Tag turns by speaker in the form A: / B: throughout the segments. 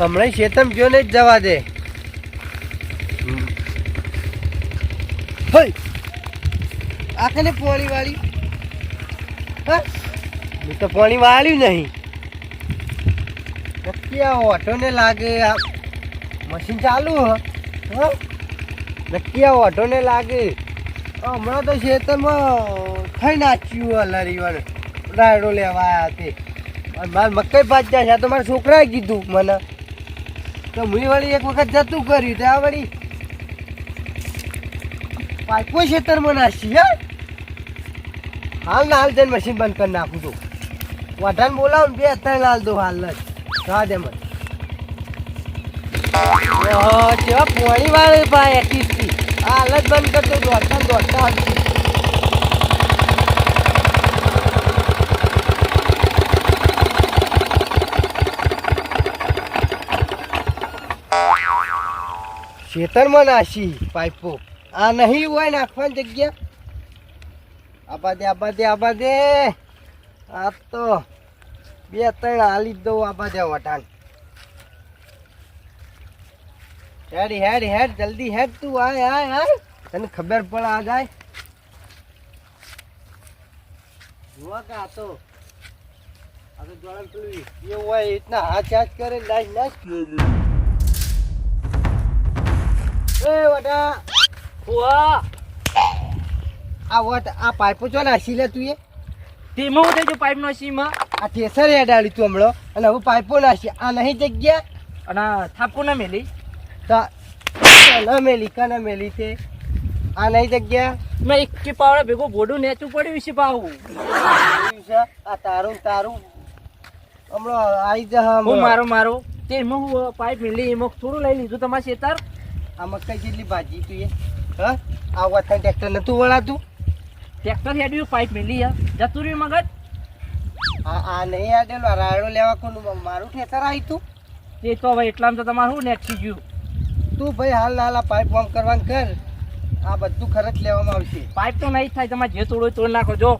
A: હમણાં શેતમ ગયો ને જ જવા દે. હઈ. આ કને પોણી વાળી. હું? તો પોણી વાળ્યું નહીં. નક્કી આ ઓટો ને લાગે આ મશીન ચાલુ હ? નક્કી આ ઓટો ને લાગે. હમણાં તો ખેતરમાં થઈ નાચ્યું અલારી વાર રાયડો લેવા આવ્યા તે. મારે મકાઈ પાક જાય છે. આ તો મારા છોકરાએ કીધું મને. તો મુઈ વળી એક વખત જતું કર્યું ત્યાં વળી પાઇપો ખેતરમાં નાખી, હા? હાલ ના હાલ જઈને મશીન બંધ કરી નાખું છું. વઢાને બોલાવો બે ત્રણ લાલ દો હાલ જ. જવા દે મને. કેવા પોણી વાળે ભાઈ એકીસથી હાલ જ બંધ કરતો દોડતા દોડતા ખેતરમાં નાસી પાઇપો. આ નહીં હોય નાખવાની જગ્યા. આબા દે આબા દે આબા દે આ તો બે, ત્રણ હાલી દઉં આબા દે વટાણ હેડ હેડ હેડ, જલ્દી હેડ તું આય આય આય તને ખબર પડે આ જાય. જુઓ કે તો. આ હોય એ રીતના હાથ કરે નાચ નાચ એ વટા
B: ફુવા.
A: આ વટ આ પાઇપો ચો નાસી લે તું એ.
B: ધીમો થઈ જો પાઇપ નો સીમાં
A: આ ઠેસર હેડાડી તું હમણાં. અને હવે પાઇપો નાસી. આ નહીં જગ્યા
B: અને થાપકો ના મેલી.
A: તો ન મેલી કને મેલી તે? આ નહીં જગ્યા
B: મેં એક કે પાવડા ભેગું બોડું નેચું પડ્યું છે
A: છે? આ તારું તારું. હમણાં આવી જા
B: હું મારો મારો. તે એમાં હું પાઇપ મેલી એમાં થોડું લઈ લીધું તમારે શેતર.
A: આ મકાઈ જેટલી ભાજી તું એ. હા? આ વતન ટ્રેક્ટર નતું વળાતું?
B: ટ્રેક્ટર હેડ્યું પાઇપ મેલી હે. જતું રહ્યું મગજ?
A: આ આ નહીં આડેલો રાયડો લેવા કોનું? મારું ઠેતર આવી તું?
B: એ તો ભાઈ એટલામાં તો તમારું શું નેચી ગયું?
A: તું ભાઈ હાલ હાલ આ પાઇપ વામ કરવાનું કર. આ બધું ખર્ચ લેવામાં આવશે.
B: પાઇપ તો નહીં થાય તમારે જે તોડો તોડ નાખો જો.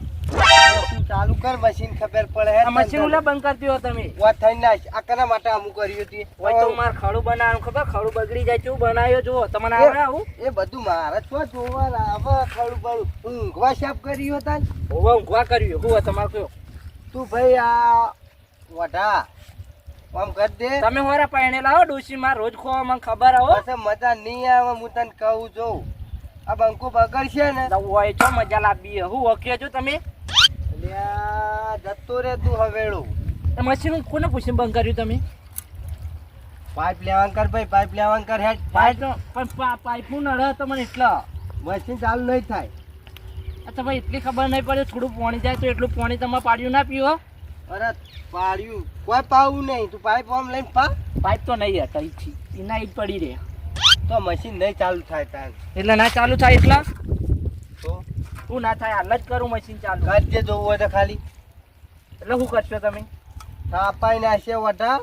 A: ચાલુ કર મશીન ખબર પડે
B: આ મશીન ઉલા બંધ કરતી હો તમે.
A: વાત થઈ ના આ કના માટે અમુક કર્યું હતી?
B: ઓય તો માર ખડું બનાવવાનું ખબર? ખડું બગડી જાય કેવું બનાવ્યો? જો તમને આવડે આવું?
A: એ બધું મારે છો જોવા આવે ખરું પડું ઊંઘવા સાફ કર્યું હતા.
B: હોવા ઊંઘવા કર્યું હું. તમારે કયો?
A: તું ભાઈ આ વઢા આમ કર દે.
B: તમે હોરા પાણી લાવો ડોસી માં રોજ ખોવા મને ખબર
A: આવો મજા નહીં આવે હું તને કહું જોઉં. આ બંકો બગડશે ને?
B: હોય છો મજા લાવી હું ઓકે છો તમે?
A: જતો રે તું હવેળું.
B: મશીન કોને પૂછીને બંધ કર્યું તમે?
A: પાઇપ લેવાનું કર ભાઈ પાઇપ લેવાનું કર હેડ.
B: પાઇપ પણ પાઇપનું નડે તો મને એટલા.
A: મશીન ચાલુ નહીં થાય.
B: અચ્છા ભાઈ એટલી ખબર નહીં પડે થોડું પાણી જાય તો એટલું પાણી તમે પાડ્યું ના પીવો.
A: અરે પાડ્યું. કોઈ પાવું નહીં. તું પાઇપ આમ લઈને પા.
B: પાઇપ તો નહીં હતા એના જ પડી રહે.
A: તો મશીન નહીં ચાલુ થાય તાર.
B: એટલે ના ચાલુ થાય એટલા?
A: તો?
B: શું ના થાય હાલ જ કરું મશીન ચાલુ.
A: કરજે જોવું હોય તો ખાલી.
B: એટલે શું કરશો તમે?
A: કાપાઈ નાખશે વટા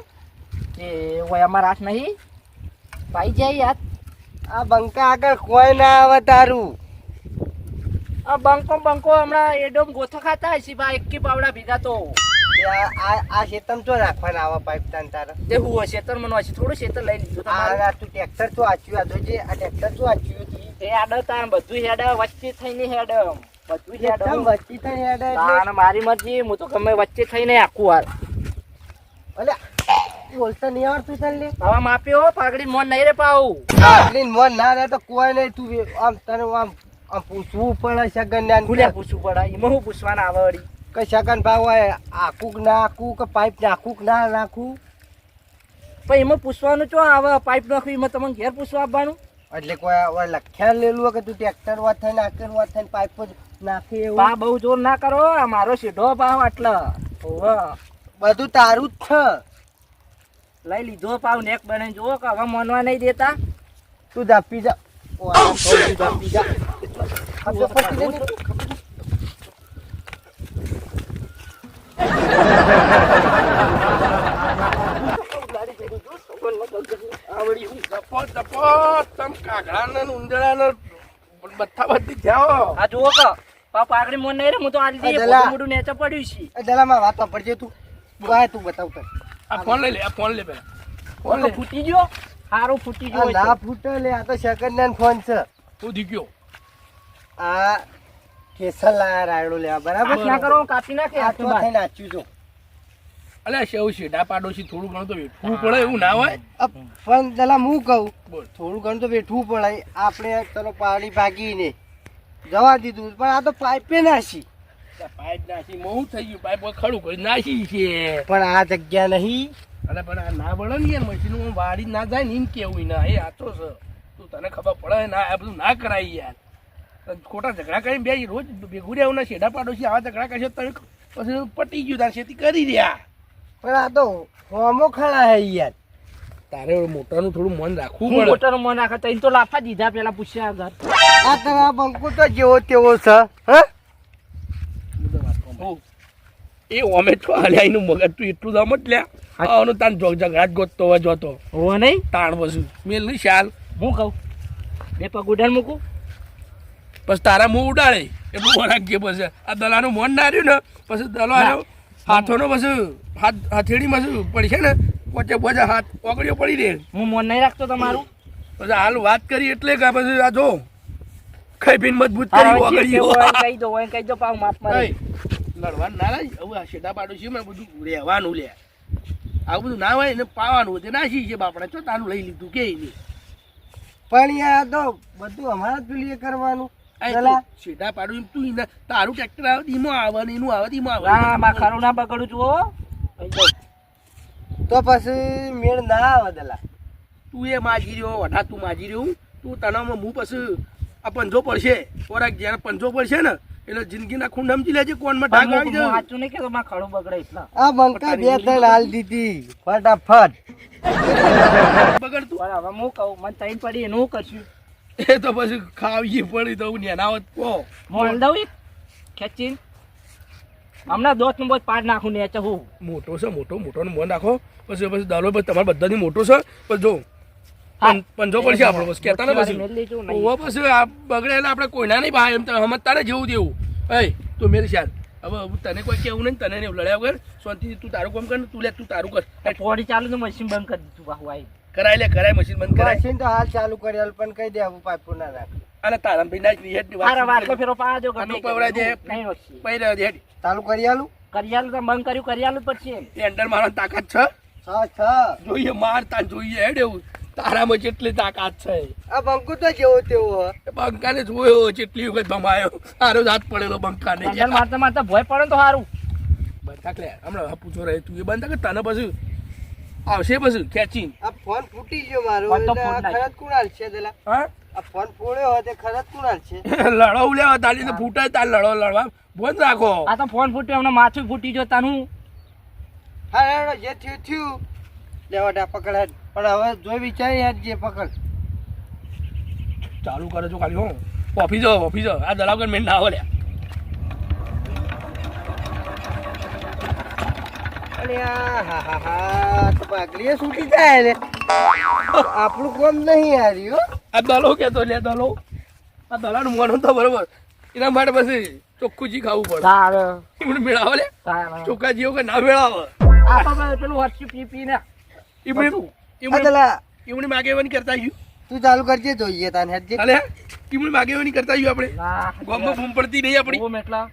B: એ હોય અમારા હાથ નહીં. પાઈ જાય યાર.
A: આ બંકા આગળ કોઈ ના આવે તારું.
B: આ બંકો બંકો હમણાં એડોમ ગોથો ખાતા હશે ભાઈ એકી પાવડા ભેગા તો.
A: આ આ આ શેતમ તો રાખવાના આવા પાઇપ તાન તારા.
B: તે હું શેતર મને હશે થોડું શેતર લઈ લીધું
A: આ તું ટ્રેક્ટર તો આચ્યું આ જોજે આ ટ્રેક્ટર તો આચ્યું
B: એ હેડ તાન બધું હેડ વચ્ચે થઈને હેડ. બધું હેડ.
A: વચ્ચે થઈને હેડ
B: તાન મારી મરજી હું તો ગમે વચ્ચે થઈને આખું હાલ.
A: અલે બોલતા નહીં આવડતું ચાલ લે
B: હવે માપ્યો પાઘડી મોન નહીં રે પાઉ
A: આટલી મોન ના રે તો કોઈ નહીં તું આમ તને આમ આમ પૂછવું પડે સગન ને
B: ખુલ્યા પૂછવું પડે એમાં હું પૂછવાના આવે વળી?
A: કઈ સગન ભાવ હોય આખું કે ના આખું કે પાઇપ નાખું કે ના નાખું?
B: પણ એમાં પૂછવાનું ચો આવે પાઇપ નાખવી એમાં તમને ઘેર પૂછવા આપવાનું?
A: એટલે કોઈ લખ્યા લેલું કે તું ટ્રેક્ટર વાત થઈને આકર વાત થઈને પાઇપ જ નાખે એવું?
B: પા બહુ જોર ના કરો આ મારો સીધો પાવ આટલા.
A: બધું તારું જ છે.
B: લઈ લીધો પાવ નેક બને જુઓ કે હવે મનવા નહીં દેતા.
A: તું જા પી જા. ઓ, આ તો તું જા. પી જા ખબર પડતી નહીં ને?
B: આવડી હું
C: ડપો ડપો તમ કાગડાને ને ઉંદરાને બથ્થા બધી જાઓ.
B: આ જુઓ કે પા આગળ મોન નહીં રે હું તો આ
A: અદલા.
B: મોટું નેચે પડ્યું છે.
A: એ દલામાં વાત પડજે તું. બોય તું બતાવ કર
C: આ ફોન લઈ લે આ ફોન લે પેલા
B: ફોન લે. ફૂટી ગયો? હારો ફૂટી ગયો
A: ના. ફૂટે લે આ તો સેકન્ડ હેન્ડ ફોન છે.
C: હું ગયો.
A: આ કેસર લાયા રાયડો લેવા બરાબર?
B: ક્યાં ના કરો? કાપી નાખે
A: આ તો થઈને નાચ્યું છું.
C: અલ્યા શેવ શેઢા પાડોશી થોડું ઘણું તો વેઠવું પડે એવું ના હોય?
A: પણ પેલા હું કહું
C: બોલ.
A: થોડું ઘણું તો વેઠવું પડે. આપણે તને પાણી ભાગીને જવા દીધું પણ આ તો પાઇપે નાસી.
C: પાઇપ નાસી મોં થઈ ગયું? પાઇપ ખડું કરી નાસી છે.
A: પણ આ જગ્યા નહીં.
C: અરે પણ આ ના બળે ને યાર મશીન વાડી ના જાય ને એમ કેવું ના એ આતો છે. તું તને ખબર પડે ના આ બધું ના કરાય યાર. ખોટા ઝઘડા કરીને બે રોજ ભેગું રહેવું ના શેઢા પાડોશી આવા ઝઘડા કરશે તમે પછી પટી ગયું તાર ખેતી કરી રહ્યા.
A: પણ આ તો હોમો ખડા હે યાર.
C: તારે મોટાનું થોડું મન રાખવું પડે.
B: મોટાનું મન રાખે તો તો લાફા દીધા પેલા પૂછ્યા ઘર
A: આ તમારા બંકુ તો જેવો તેવો છે હા.
C: એ ઓમે છો હાલ્યા એનું મગજ તું એટલું જ સમજ લ્યા. આનો તાન જો ઝઘડા જ ગોતતો હોય જોતો.
B: હો નહીં?
C: તાણ પછી મેલ નહીં શાલ.
B: હું કહું? બે પગ ઉડાડ મૂકું?
C: પછી તારા મું ઉડાડે. એટલું કે પછી. આ દલાનું મન ના રહ્યું ને પછી દલો આવ્યો હાથોનો બસ હાથ હથેળીમાં શું પડશે ને? પોચે પોચે હાથ ઓગળીઓ પડી દે.
B: હું મન નહીં રાખતો તમારું?
C: પછી હાલ વાત કરી એટલે કે પછી આ જો ખાઈ પીને મજબૂત કરી ઓગળીઓ.
B: કહી દો હોય કહી દો પાવ માફ મારે.
C: લડવાનું ના લાય હવે આ શેડા પાડું છે મેં બધું રહેવાનું લે. આવું બધું ના હોય એને પાવાનું તે નાસી છે બાપડા. ચો તારું લઈ લીધું કે નહીં?
A: પણ યાર આ તો બધું અમારા જ પેલી કરવાનું.
C: પાડું તું તારું ટ્રેક્ટર આવે ધીમો આવે ને એનું આવે ધીમો આવે.
B: ના બા ખરું ના બગડું છું.
A: તો પછી મેળ ના આવે દલા.
C: તું એ માજી રહ્યો વઢા તું માજી રહ્યો તું તણાવમાં હું પછી આ પંજો પડશે. ખોરાક જ્યારે પંજો પડશે ને એટલે જિંદગીના ખૂંડ સમજી લેજે કોણમાં ઢાક
B: પણ
C: આવી જાય
B: નહીં બગડે એટલા.
A: આ બંકા બે ત્રણ હાલ દીધી. ફટાફટ.
C: બગડતું?
B: હવે હું કહું મને તૈન પડી એનું હું કરશું
C: એ તો પછી ખાવી પડી તો નેનાવત
B: હું હલ દઉં એક? ખેંચીને. હમણાં દોસ્તનું બોત પાડ નાખું ને હું.
C: મોટો છે મોટો મોટો ને મોન નાખો. પછી પછી દાલો પછી તમારા બધાની મોટો છે. પછી જો પંજો પડશે આપણો બસ. કેતા ને પછી.
B: મેલ.
C: ઓવા પછી આ બગડે એટલે આપણે કોઈના નહીં ભાઈ. એમ તો સમજતા તારે જેવું દેવું. એ તું મેરી શાલ હવે તને કોઈ કેવું નહીં તને નહીં. લડ્યા વગર શાંતિથી તું તારું કામ કર તું લે તું તારું કર.
B: પોડી ચાલુ તો મશીન બંધ કરી દીધું બાહુ આઈ.
C: કરાય લે કરાય મશીન બંધ કરાય.
A: મશીન તો હાલ ચાલુ કરી હાલ પણ કહી દે આવું પાઇપો ના રાખ.
C: અને તારા ભાઈ ના હેડની
B: મારા
C: વાત
B: વાટલો ફેરો
C: પાજો
B: ગમે
C: તો પવડા દે
B: નહીં હોસી
C: પૈરા દે હેડ
A: ચાલુ કરી હાલું
B: કરિયાલું તો બંધ કર્યું કરી જ પડશે
C: એ અંડર મારવાની તાકાત છે?
A: છ છ.
C: જોઈએ માર તાન જોઈએ હેડ એવું તારામાં જેટલી તાકાત છે.
A: આ બંકુ તો જેવો તેવો હ.
C: બંકાને જોયો જેટલી વખત ભમાયો. તારો જ હાથ પડેલો બંકાને.
B: ને મારતા મારતા ભય પડે તો સારું
C: બંધ થાક લે હમણાં હા પૂછો રહે તું. એ બંધ થાક તને પછી આવશે પછી કેચિંગ
A: આ ફોન ફૂટી ગયો મારો ખરત કુણાલ છે દેલા.
C: હા?
A: આ ફોન ફોડ્યો હોય તે ખરત કુણાલ છે.
C: લડો લેવા તાલી તો ફૂટાય તાર લડો લડવા. બોન રાખો.
B: આ તો ફોન ફૂટ્યો એમને માથું ફૂટી ગયો તાનું.
A: હા હેડો, જે થયું થયું. લેવાડા પકડ. પણ હવે જોઈ વિચારી યાર જે પકડ.
C: ચાલુ કરે છો ખાલી હો. ઓફિસ ઓફિસ આ દલાવગર મેં ના આવે
A: છૂટી જાય આપણું કોમ નહીં હાર્યું
C: આ દલો કેતો લે દલો. આ દલાનું તો બરોબર. એના માટે પછી ચોખ્ખું જી ખાવું પડે.
B: તારે.
C: એમને મેળાવે લે. ચોખ્ખા જીવો કે ના મેળાવે.
B: આ પેલું હરસી પી પી ને
C: એમણે. એમણે એમણે માગેવાની કરતા આવ્યું
A: તું ચાલુ કરજે જોઈએ તાને
C: અલે એમણે માગેવાની કરતા આવ્યું આપણે. ગોમમાં બૂમ પડતી નહીં આપણી.
B: ઓમ એટલા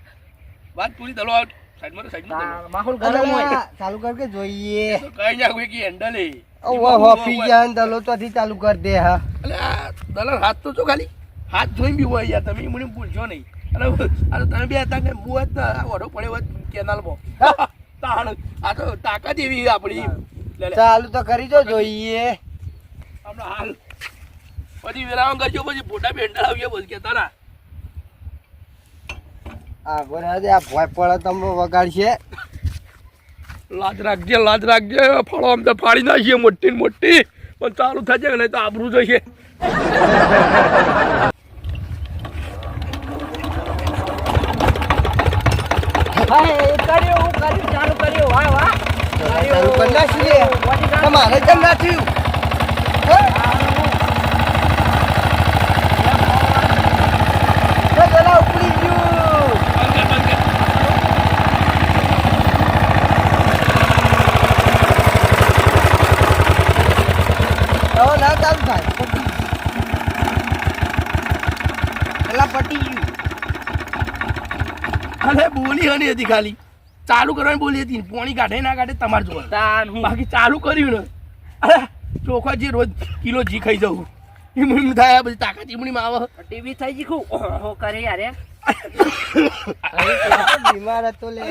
C: વાત પૂરી દલો આઉટ સાઈડમાં સાઈડમાં
B: માહોલ ગરમ હોય.
A: ચાલુ કર કે જોઈએ.
C: કઈ ના હોય કે હેન્ડલ એ.
A: ઓવા હોફી જાય ને દલો ચોથી ચાલુ કર દે હા.
C: હાથ તો છો ખાલી. હાથ જોઈ બી હોય યાર તમે મને ભૂલશો નહીં. અને આ તમે બે હતા કે હું જ ઓઢો પડ્યો હોત કેનાલમાં. તાણ આ તો તાકાત એવી આપણી.
A: ચાલુ તો કરી જો જોઈએ.
C: હાલ. પછી વેરાવા કરજો પછી ફોટા બેન્ડર આવ્યો બસ કે તારા.
A: આ ગોરા દે આ ભોય પડે તમને વગાડશે.
C: લાજ રાખજે લાજ રાખજે. ફળો આમ તો ફાડી નાખીએ મોટી ને મોટી. પણ ચાલુ થશે નહીં તો આબરું જશે.
B: હા એ કર્યું કર્યું ચાલુ કર્યું. વાહ વાહ.
A: ચાલુ કરી તમારે કેમ ના થયું હે? તો દલા ઉપડી ગયું
C: બોલી હની હતી ખાલી. ચાલુ કરવાની બોલી હતી પોણી કાઢે ના કાઢે તમારે જોવા
B: તાન હું?
C: બાકી ચાલુ કર્યું ને. અરે ચોખા જે રોજ કિલો જી ખાઈ જવું એમ એમ થાય આ બધી તાકાત ઈમણીમાં આવે.
B: ટીવી થઈ જી ખૂબ? ઓહો કરે યાર
A: બીમાર હતો લે.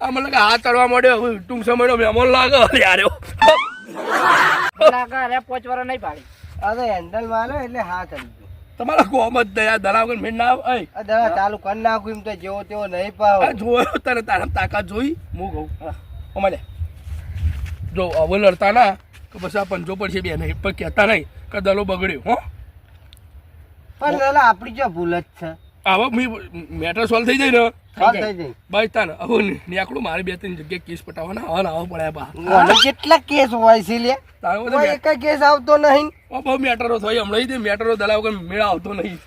C: આ મને લાગે હાથ ચડવા માંડ્યો હવે ટૂંક સમયનો મહેમાન લાગે યાર
B: લાગે અરે પોચવાર નહીં પાડી.
A: અરે હેન્ડલ મારો એટલે હાથ ગયો
C: તમારા કોમ જ દયા દલાવ કે મેં ના આવે
A: દવા ચાલુ કર નાખું એમ તો જેવો તેવો નહીં પાવ.
C: આ જોયો તને તારા તાકાત જોઈ. હું કહું અમારે જો હવે લડતા ના કે બસ આ પંચો પડશે બે નહીં. પણ કહેતા નહીં કે દલો બગડ્યો હો.
A: પણ દાદા આપણી જો ભૂલ જ છે.
C: આવા મેટર સોલ્વ થઈ જાય ને. બસ તાને હવે નીકળું મારી બે ત્રણ જગ્યાએ કેસ પટાવવાના આવા ને આવા પડ્યા બા.
A: કેટલા કેસ હોય છે લે
C: તારે
A: એક કેસ આવતો નહીં.
C: ઓ બહુ મેટરો થઈ હમણાં તે મેટરો દલાવ વગર મેળા આવતો નહીં.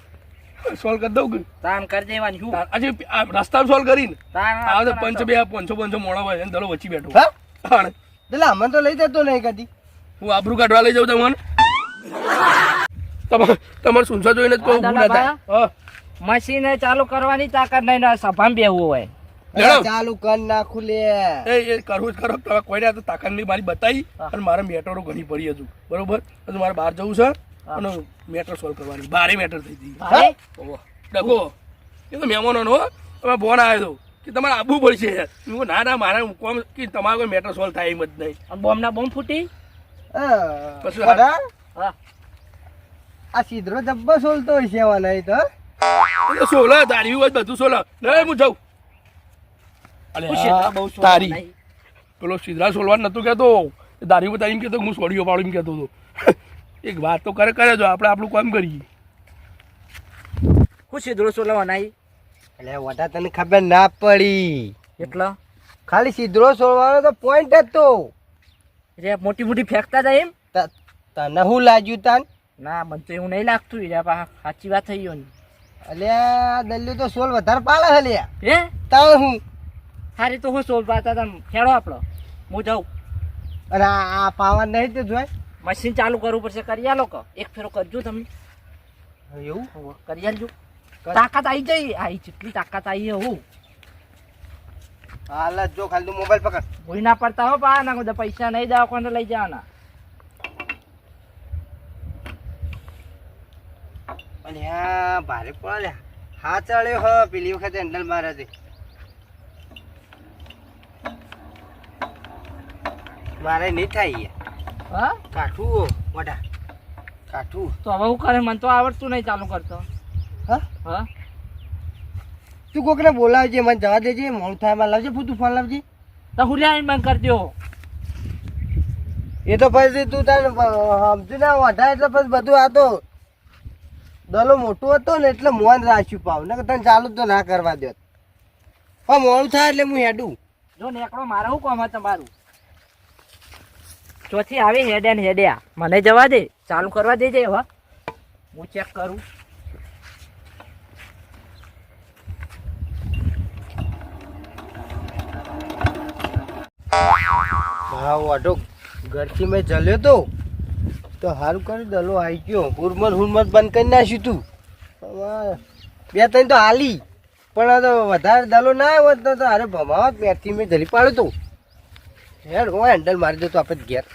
C: સોલ્વ કરી દઉં કે?
B: તાન કરી દેવાની શું?
C: આજે આ રસ્તા સોલ્વ કરીને.
B: ને
C: આ તો પંચ બે પંચો પંચો મોડા હોય એને દલો વચ્ચે બેઠો.
A: હા? અમને તો લઈ જતો નહીં કદી.
C: હું આબરૂ કાઢવા લઈ જાઉં તમને? તમારે તમારે સુનસા જોઈને જ કહું
B: હા,
C: ઊભું ના થાય. હા.
B: મશીન ચાલુ કરવાની તાકાત નહીં ને સભામાં બેહવું હોય.
A: ચાલુ કર નાખું લે.
C: એ કરવું જ કરો તમે કોઈ તો તાકાત નહીં મારી બતાવી. અને મારે મેટરો ઘણી પડી હજુ. બરોબર? હજુ મારે બહાર જવું છે. અને મેટર સોલ્વ કરવાની. બારે મેટર થઈ ગઈ.
B: અરે
C: એ તો મહેમાનો નો તમે ફોન આવ્યો હતો કે તમારે આબુ પડશે. હું ના ના મારે કોમ કે તમારે કોઈ મેટર સોલ્વ થાય એમ જ નહીં.
B: બોમ્બ ના બોમ્બ ફૂટી.
C: પછી
A: આ સીધરો જબ્બો સોલતો હોય છે એવા નહીં તો
C: સોલો તારી હોય બધું સોલો. લે હું જાઉં. અલે તારી. પેલો સિદ્ધરાજ સોલવાન નતું કહેતો. દારી બતાવી એમ કહેતો કે હું સોડિયો પાડું એમ કહેતો હતો. એક વાત તો કરે કરે જો આપણે આપણું કામ કરીએ.
B: હું સીધો સોલવા નહીં
A: એટલે વટા તને ખબર ના પડી.
B: એટલે?
A: ખાલી સીધરો સોલવાનો તો પોઈન્ટ જ તો.
B: રે મોટી મોટી ફેંકતા જાય એમ?
A: તને હું લાગ્યું તાન?
B: ના મને તો એવું નહીં લાગતું. એટલે સાચી વાત થઈ ગયો ને
A: અલ્યા દલ્યો તો સોલ વધારે પાડે છે લ્યા
B: હે?
A: તાણ હું?
B: સારી તો હું સોલ પાતા હતા ખેડો આપણો હું જાઉં.
A: અરે આ આ પાવર નહીં તે જોય.
B: મશીન ચાલુ કરવું પડશે કરી આલો લોકો એક ફેરો કરજો તમે.
A: એવું?
B: કરી આલજો. તાકાત આવી જાય. આઈ જેટલી તાકાત આવી હું.
A: હાલ જ જો ખાલી મોબાઈલ પકડ.
B: કોઈ ના પડતા હો પા ના પૈસા નહીં દવા કોને લઈ જવાના.
A: અલ્યા ભારે પડે હા ચડ્યો હ પેલી વખતે હેન્ડલ મારે છે મારે નહીં થાય
B: હા?
A: કાઠું મોટા કાઠું.
B: તો હવે હું કરે? મને તો આવડતું નહીં ચાલુ કરતો.
A: હા?
B: હા?
A: તું કોકને બોલાવજે મને જવા દેજે મોડું થાય એમાં લાવજે તું ફોન લાવજે.
B: તો હું લ્યા બંધ કરી દો
A: એ તો પછી તું તારે સમજુ ના વધારે એટલે પછી બધું આ તો દલો મોટું હતો ને એટલે મોન રાખ્યું પાવ. ને તને ચાલુ તો ના કરવા દો. પણ મોડું થાય એટલે હું હેડું.
B: જો નેકડો મારે શું કામ તમારું? ચોથી આવી હેડે ને હેડ્યા મને જવા દે. ચાલુ કરવા દેજે હવે હું ચેક કરું.
A: હા વાટો ઘરથી મેં જલ્યો તો. તો સારું કરી, દલો આવી ગયો. હુરમત હુરમત બંધ કરી નાખ્યું તું. બે ત્રણ તો હાલી. પણ આ તો વધારે દલો ના આવ્યો તો તો અરે ભમાવત બેથી મેં જલી પાડ્યું તું. હેડ, હું હેન્ડલ મારી દો તો આપણે ઘેર.